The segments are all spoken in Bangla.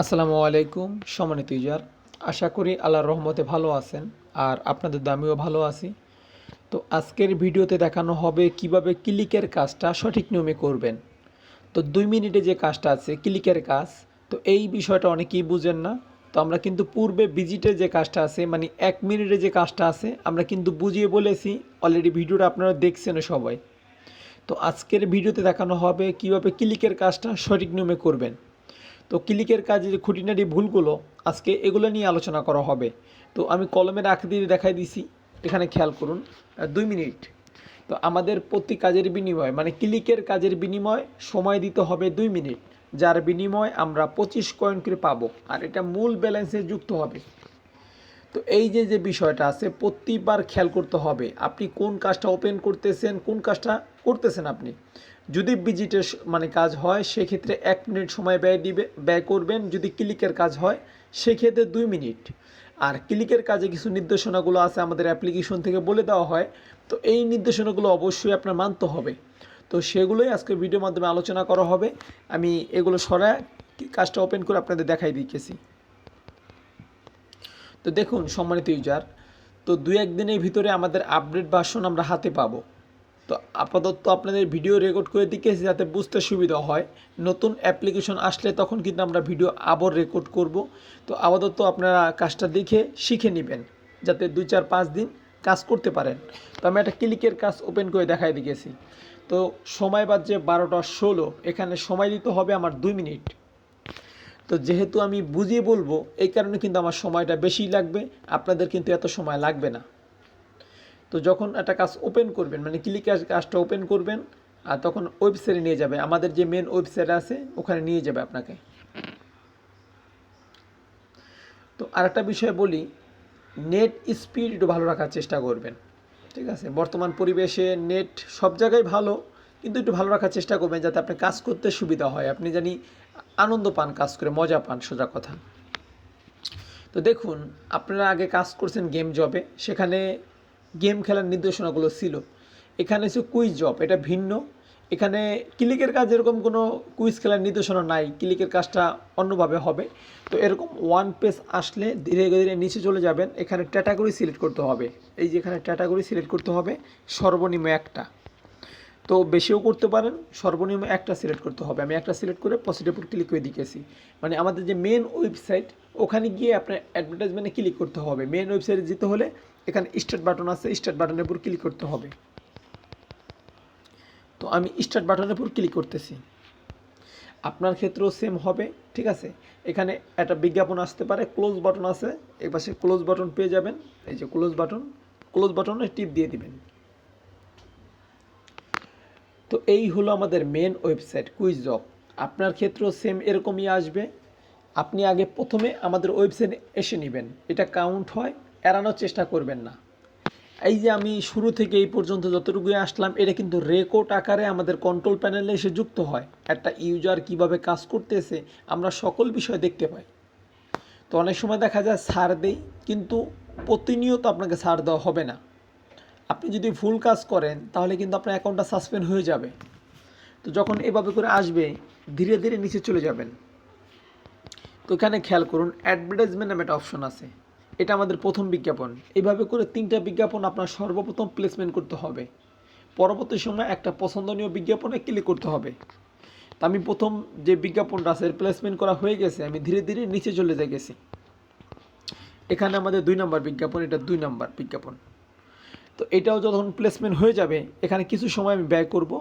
আসসালামু আলাইকুম, সম্মানিত ইউজার। আশা করি আল্লাহর রহমতে ভালো আছেন আর আপনাদের দামিও ভালো আছি। তো আজকের ভিডিওতে দেখানো হবে কীভাবে ক্লিকের কাজটা সঠিক নিয়মে করবেন। তো দুই মিনিটে যে কাজটা আছে, ক্লিকের কাজ, তো এই বিষয়টা অনেকেই বুঝেন না। তো আমরা কিন্তু পূর্বে ভিজিটের যে কাজটা আছে মানে এক মিনিটে যে কাজটা আছে, আমরা কিন্তু বুঝিয়ে বলেছি। অলরেডি ভিডিওটা আপনারা দেখছেন সবাই। তো আজকের ভিডিওতে দেখানো হবে কীভাবে ক্লিকের কাজটা সঠিক নিয়মে করবেন। তো ক্লিকের কাজে যে খুঁটিনাটি ভুলগুলো, আজকে এগুলো নিয়ে আলোচনা করা হবে। তো আমি কলমের আকৃতি দেখাই দিছি, এখানে খেয়াল করুন দুই মিনিট। তো আমাদের প্রতি কাজের বিনিময় মানে ক্লিকের কাজের বিনিময় সময় দিতে হবে দুই মিনিট, যার বিনিময় আমরা পঁচিশ কয়েন করে পাবো, আর এটা মূল ব্যালেন্সে যুক্ত হবে। তো এই যে যে বিষয়টা আছে, প্রতিবার খেয়াল করতে হবে আপনি কোন কাজটা ওপেন করতেছেন, কোন কাজটা করতেছেন আপনি। যদি ভিজিটের মানে কাজ হয়, সেক্ষেত্রে এক মিনিট সময় ব্যয় দিবে, ব্যয় করবেন। যদি ক্লিকের কাজ হয়, সেক্ষেত্রে দুই মিনিট। আর ক্লিকের কাজে কিছু নির্দেশনাগুলো আছে আমাদের অ্যাপ্লিকেশন থেকে বলে দেওয়া হয়। তো এই নির্দেশনাগুলো অবশ্যই আপনার মানতে হবে। তো সেগুলোই আজকে ভিডিওর মাধ্যমে আলোচনা করা হবে। আমি এগুলো সরায় কাজটা ওপেন করে আপনাদের দেখাই দিয়েছি তো দেখুন, সম্মানিত ইউজার তো দু একদিনের ভিতরে আমাদের আপডেট ভার্সন আমরা হাতে পাবো। তো আপাতত আপনাদের ভিডিও রেকর্ড করে দিকেছি যাতে বুঝতে সুবিধা হয়। নতুন অ্যাপ্লিকেশন আসলে তখন কিন্তু আমরা ভিডিও আবার রেকর্ড করব। তো আপাতত আপনারা কাজটা দেখে শিখে নেবেন, যাতে দুই চার পাঁচ দিন কাজ করতে পারেন। তো আমি একটা ক্লিকের কাজ ওপেন করে দেখাই দিয়েছি তো সময় বাজছে বারোটা ষোলো, এখানে সময় দিতে হবে আমার দুই মিনিট। তো যেহেতু আমি বুঝিয়ে বলব, এই কারণে কিন্তু আমার সময়টা বেশি লাগবে, আপনাদের কিন্তু এত সময় লাগবে না। তো যখন একটা কাজ ওপেন করবেন মানে ক্লিক কাজটা ওপেন করবেন, আর তখন ওয়েবসাইটে নিয়ে যাবে। আমাদের যে মেন ওয়েবসাইট আছে, ওখানে নিয়ে যাবে আপনাকে। তো আরেকটা বিষয় বলি নেট স্পিড একটু ভালো রাখার চেষ্টা করবেন। ঠিক আছে? বর্তমান পরিবেশে নেট সব জায়গায় ভালো, কিন্তু একটু ভালো রাখার চেষ্টা করবেন যাতে আপনি কাজ করতে সুবিধা হয়। আপনি জানি আনন্দ পান, কাজ করে, মজা পান, সোজা কথা। তো দেখুন, আপনারা আগে কাজ করছেন গেম জবে, সেখানে গেম খেলার নির্দেশনাগুলো ছিল। এখানে হচ্ছে কুইজ জব এটা ভিন্ন। এখানে ক্লিকের কাজ এরকম কোনো কুইজ খেলার নির্দেশনা নাই, ক্লিকের কাজটা অন্যভাবে হবে। তো এরকম ওয়ান পেজ আসলে ধীরে ধীরে নিচে চলে যাবেন, এখানে ক্যাটাগরি সিলেক্ট করতে হবে। এই যে এখানে ক্যাটাগরি সিলেক্ট করতে হবে, সর্বনিম্ন একটা। তো বেশিও করতে পারেন, সর্বনিম্ন একটা সিলেক্ট করতে হবে। আমি একটা সিলেক্ট করে পজিটিভ ক্লিক করে দিয়েছি মানে আমাদের যে মেন ওয়েবসাইট ওখানে গিয়ে আপনার অ্যাডভার্টাইজমেন্টে ক্লিক করতে হবে। মেন ওয়েবসাইটে যেতে হলে এখানে স্টার্ট বাটন আছে স্টার্ট বাটনের উপর ক্লিক করতে হবে। তো আমি স্টার্ট বাটনের উপর ক্লিক করতেছি। আপনার ক্ষেত্রেও সেম হবে, ঠিক আছে? এখানে একটা বিজ্ঞাপন আসতে পারে ক্লোজ বাটন আছে এই পাশে ক্লোজ বাটন পেয়ে যাবেন। এই যে ক্লোজ বাটন ক্লোজ বাটনে টিপ দিয়ে দিবেন। তো এই হলো আমাদের মেন ওয়েবসাইট কুইজ জব আপনার ক্ষেত্রেও সেম এরকমই আসবে। আপনি আগে প্রথমে আমাদের ওয়েবসাইটে এসে নেবেন। এটা কাউন্ট হয়, এড়ানোর চেষ্টা করবেন না। এই যে আমি শুরু থেকে এই পর্যন্ত যতটুকু আসলাম, এটা কিন্তু রেকর্ড আকারে আমাদের কন্ট্রোল প্যানেলে এসে যুক্ত হয়। একটা ইউজার কীভাবে কাজ করতেছে, আমরা সকল বিষয় দেখতে পাই। তো অনেক সময় দেখা যায় সার দেই, কিন্তু প্রতিনিয়ত আপনাকে ছাড় দেওয়া হবে না। আপনি যদি ভুল কাজ করেন, তাহলে কিন্তু আপনার অ্যাকাউন্টটা সাসপেন্ড হয়ে যাবে। তো যখন এভাবে করে আসবে, ধীরে ধীরে নিচে চলে যাবেন। তো এখানে খেয়াল করুন অ্যাডভার্টাইজমেন্ট নামে একটা অপশন আছে। এটা আমাদের প্রথম বিজ্ঞাপন। এইভাবে করে তিনটা বিজ্ঞাপন আপনার সর্বপ্রথম প্লেসমেন্ট করতে হবে। পরবর্তী সময় একটা পছন্দনীয় বিজ্ঞাপনে ক্লিক করতে হবে। তা আমি প্রথম যে বিজ্ঞাপনটা আছে প্লেসমেন্ট করা হয়ে গেছে, আমি ধীরে ধীরে নিচে চলে যাই গেছি। এখানে আমাদের দুই নম্বর বিজ্ঞাপন, এটা দুই নম্বর বিজ্ঞাপন। তো এটাও যখন প্লেসমেন্ট হয়ে যাবে, এখানে কিছু সময় আমি ব্যয় করব।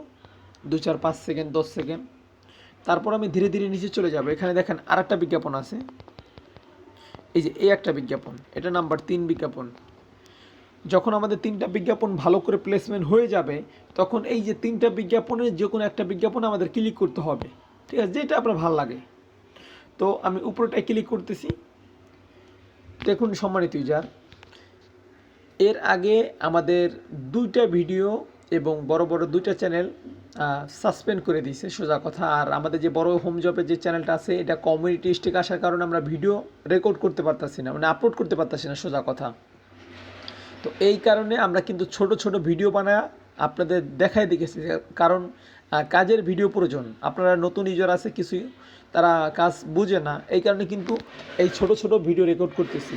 দু চার পাঁচ সেকেন্ড দশ সেকেন্ড তারপর আমি ধীরে ধীরে নিচে চলে যাব। এখানে দেখেন আর একটা বিজ্ঞাপন আছে। এই যে এই একটা বিজ্ঞাপন, এটা নাম্বার তিন বিজ্ঞাপন। যখন আমাদের তিনটা বিজ্ঞাপন ভালো করে প্লেসমেন্ট হয়ে যাবে, তখন এই যে তিনটা বিজ্ঞাপনের যে কোনো একটা বিজ্ঞাপন আমাদের ক্লিক করতে হবে। ঠিক আছে? যেটা আপনার ভালো লাগে। তো আমি উপরটায় ক্লিক করতেছি। দেখুন সম্মানিত ইউজার এর আগে আমাদের দুইটা ভিডিও এবং বড় বড় দুইটা চ্যানেল সাসপেন্ড করে দিয়েছে, সোজা কথা। আর আমাদের যে বড় হোম জবের যে চ্যানেলটা আছে, এটা কমিউনিটি স্টিক আসার কারণে আমরা ভিডিও রেকর্ড করতে পারতাছি না মানে আপলোড করতে পারতাছি না, সোজা কথা। তো এই কারণে আমরা কিন্তু ছোট ছোট ভিডিও বানায় আপনাদের দেখাই দেখেছি, কারণ কাজের ভিডিও প্রয়োজন। আপনারা নতুন ইউজার আছে কিছু তারা কাজ বুঝে না, এই কারণে কিন্তু এই ছোট ছোট ভিডিও রেকর্ড করতেছি।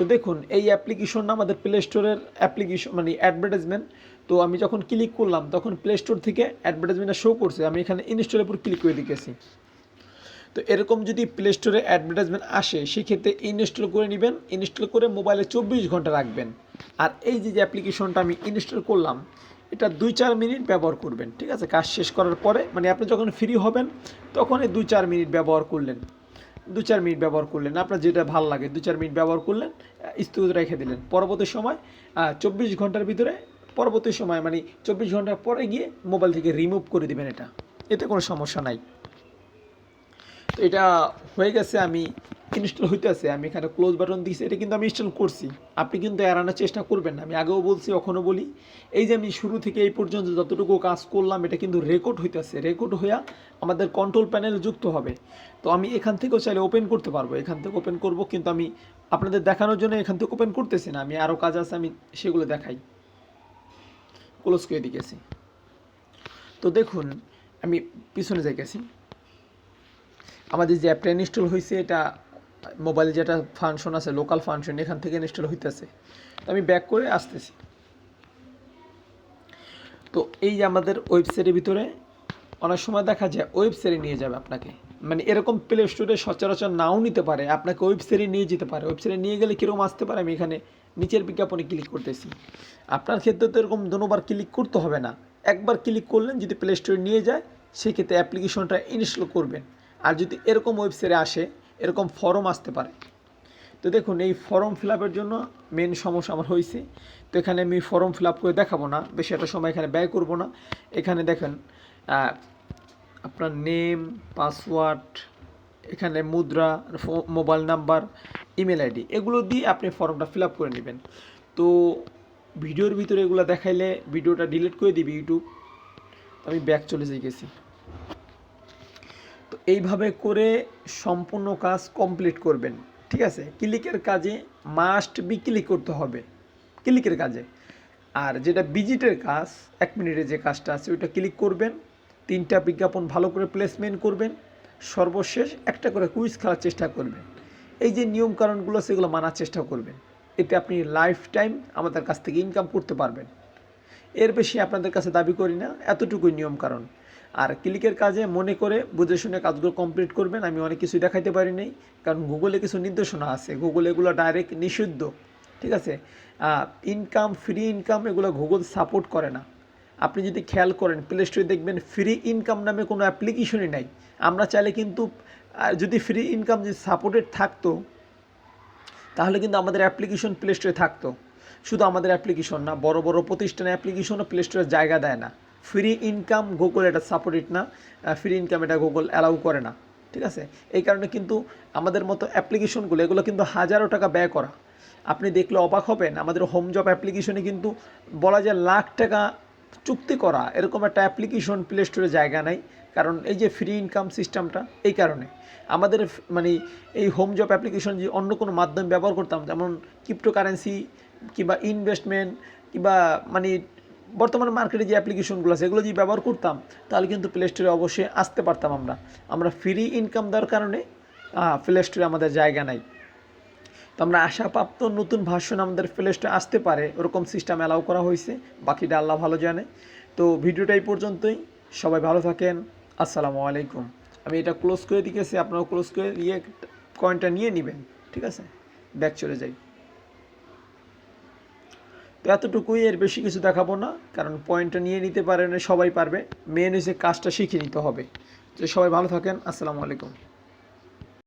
তো দেখুন, এই অ্যাপ্লিকেশনটা আমাদের প্লে স্টোরের অ্যাপ্লিকেশন মানে অ্যাডভার্টাইজমেন্ট তো আমি যখন ক্লিক করলাম, তখন প্লে স্টোর থেকে অ্যাডভার্টাইজমেন্টটা শো করছে। আমি এখানে ইনস্টলের উপর ক্লিক করে দিয়েছি তো এরকম যদি প্লে স্টোরে অ্যাডভার্টাইজমেন্ট আসে, সেক্ষেত্রে ইনস্টল করে নেবেন। ইনস্টল করে মোবাইলে চব্বিশ ঘণ্টা রাখবেন। আর এই যে যে অ্যাপ্লিকেশনটা আমি ইনস্টল করলাম, এটা দুই চার মিনিট ব্যবহার করবেন। ঠিক আছে? কাজ শেষ করার পরে মানে আপনি যখন ফ্রি হবেন তখন এই দুই চার মিনিট ব্যবহার করলেন। দু চার মিনিট ব্যবহার করলেন। আপনার যেটা ভালো লাগে দু চার মিনিট ব্যবহার করলেন স্থগিত রেখে দিলেন। পরবর্তী সময় চব্বিশ ঘণ্টার ভিতরে পরবর্তী সময় মানে চব্বিশ ঘণ্টার পরে গিয়ে মোবাইল থেকে রিমুভ করে দিবেন এটা। এতে কোনো সমস্যা নাই। এটা হয়ে গেছে, আমি ইনস্টল হইতে আছে, আমি এখানে ক্লোজ বাটন দিয়েছি, এটা কিন্তু আমি ইনস্টল করছি। আপনি কিন্তু এড়ানোর চেষ্টা করবেন না, আমি আগেও বলছি, এখনও বলি। এই যে আমি শুরু থেকে এই পর্যন্ত যতটুকু কাজ করলাম, এটা কিন্তু রেকর্ড হইতেছে রেকর্ড হইয়া আমাদের কন্ট্রোল প্যানেল যুক্ত হবে। তো আমি এখান থেকেও চাইলে ওপেন করতে পারব, এখান থেকে ওপেন করব, কিন্তু আমি আপনাদের দেখানোর জন্য এখান থেকে ওপেন করতেছি না, আমি আরও কাজ আছে, আমি সেগুলো দেখাই। ক্লোজ করে দিয়েছি। তো দেখুন, আমি পিছনে যাই গেছি আমাদের যে অ্যাপটা ইনস্টল হয়েছে এটা মোবাইলে যেটা ফাংশন আছে লোকাল ফাংশন এখান থেকে ইনস্টল হইতেছে। তো আমি ব্যাক করে আসতেছি। তো এই যে আমাদের ওয়েবসাইটের ভিতরে, অনেক সময় দেখা যায় ওয়েবসাইটে নিয়ে যাবে আপনাকে। মানে এরকম প্লে স্টোরে সচরাচর নাও নিতে পারে, আপনাকে ওয়েবসাইটে নিয়ে যেতে পারে। ওয়েবসাইটে নিয়ে গেলে কীরকম আসতে পারে, আমি এখানে নিচের বিজ্ঞাপনে ক্লিক করতেছি। আপনার ক্ষেত্রে তো এরকম দুবার ক্লিক করতে হবে না। একবার ক্লিক করলেন, যদি প্লে স্টোরে নিয়ে যায়, সেক্ষেত্রে অ্যাপ্লিকেশনটা ইনস্টল করবেন। আর যদি এরকম ওয়েবসাইটে আসে, এরকম ফর্ম আসতে পারে। তো দেখুন, এই ফর্ম ফিল আপের জন্য মেন সমস্যা আমার হয়েছে তো এখানে আমি ফর্ম ফিল আপ করে দেখাবো না, বেশি একটা সময় এখানে ব্যয় করব না। এখানে দেখেন আপনার নেম পাসওয়ার্ড এখানে মুদ্রা মোবাইল নাম্বার ইমেল আইডি এগুলো দিয়ে আপনি ফর্মটা ফিল আপ করে নেবেন। তো ভিডিওর ভিতরে এগুলো দেখাইলে ভিডিওটা ডিলিট করে দিবি ইউটিউব আমি ব্যাক চলে যাই গেছি এইভাবে করে সম্পূর্ণ কাজ কমপ্লিট করবেন, ঠিক আছে? ক্লিকের কাজে মাস্ট বি ক্লিক করতে হবে, ক্লিকের কাজে। আর যেটা ভিজিটের কাজ, এক মিনিটে যে কাজটা আছে, ওইটা ক্লিক করবেন। তিনটা বিজ্ঞাপন ভালো করে প্লেসমেন্ট করবেন। সর্বশেষ একটা করে কুইজ খেলার চেষ্টা করবেন। এই যে নিয়মকানুনগুলো সেগুলো মানার চেষ্টা করবেন। এতে আপনি লাইফ টাইম আমাদের কাছ থেকে ইনকাম করতে পারবেন। এর বেশি আপনাদের কাছে দাবি করি না, এতটুকুই নিয়মকানুন। আর ক্লিকের কাজে মনে করে বুঝে শুনে কাজগুলো কমপ্লিট করবেন। আমি অনেক কিছু দেখাইতে পারি নাই, কারণ গুগলে কিছু নির্দেশনা আছে। গুগল এগুলো ডাইরেক্ট নিষিদ্ধ, ঠিক আছে? ইনকাম ফ্রি ইনকাম এগুলো গুগল সাপোর্ট করে না। আপনি যদি খেয়াল করেন প্লে স্টোরে দেখবেন ফ্রি ইনকাম নামে কোনো অ্যাপ্লিকেশনই নাই। আমরা চাইলে কিন্তু যদি ফ্রি ইনকাম যদি সাপোর্টেড থাকতো, তাহলে কিন্তু আমাদের অ্যাপ্লিকেশন প্লে স্টোরে থাকতো। শুধু আমাদের অ্যাপ্লিকেশন না, বড় বড় প্রতিষ্ঠানের অ্যাপ্লিকেশনও প্লে স্টোরে জায়গা দেয় না। ফ্রি ইনকাম গুগল এটা সাপোর্টেড না ফ্রি ইনকাম এটা গুগল অ্যালাউ করে না, ঠিক আছে? এই কারণে কিন্তু আমাদের মতো অ্যাপ্লিকেশনগুলো এগুলো কিন্তু হাজারো টাকা ব্যয় করা। আপনি দেখলে অবাক হবেন, আমাদের হোম জব অ্যাপ্লিকেশনে কিন্তু বলা যায় লাখ টাকা চুক্তি করা, এরকম একটা অ্যাপ্লিকেশন প্লে স্টোরে জায়গা নাই, কারণ এই যে ফ্রি ইনকাম সিস্টেমটা এই কারণে। আমাদের মানে এই হোম জব অ্যাপ্লিকেশন যে অন্য কোনো মাধ্যম ব্যবহার করতাম, যেমন ক্রিপ্টোকারেন্সি কিংবা ইনভেস্টমেন্ট কিংবা মানে বর্তমানে মার্কেটে যে অ্যাপ্লিকেশনগুলো আছে, এগুলো যদি ব্যবহার করতাম, তাহলে কিন্তু প্লে স্টোরে অবশ্যই আসতে পারতাম আমরা। আমরা ফ্রি ইনকাম দেওয়ার কারণে প্লে স্টোরে আমাদের জায়গা নাই। তো আমরা আশাপ্রাপ্ত নতুন ভার্সন আমাদের প্লে স্টোরে আসতে পারে, ওরকম সিস্টেম অ্যালাউ করা হয়েছে। বাকিটা আল্লাহ ভালো জানে। তো ভিডিওটা এই পর্যন্তই। সবাই ভালো থাকেন। আসসালামু আলাইকুম। আমি এটা ক্লোজ করে দিয়েছি আপনারাও ক্লোজ করে ইয়ে কয়েনটা নিয়ে নেবেন। ঠিক আছে? ব্যাক চলে যাই। তো এতটুকুই এর বেশি কিছু দেখাবো না, কারণ পয়েন্টটা নিয়ে নিতে পারেন সবাই পারবে। মেন হচ্ছে কাজটা শিখে নিতে হবে। তো সবাই ভালো থাকেন, আসসালামু আলাইকুম।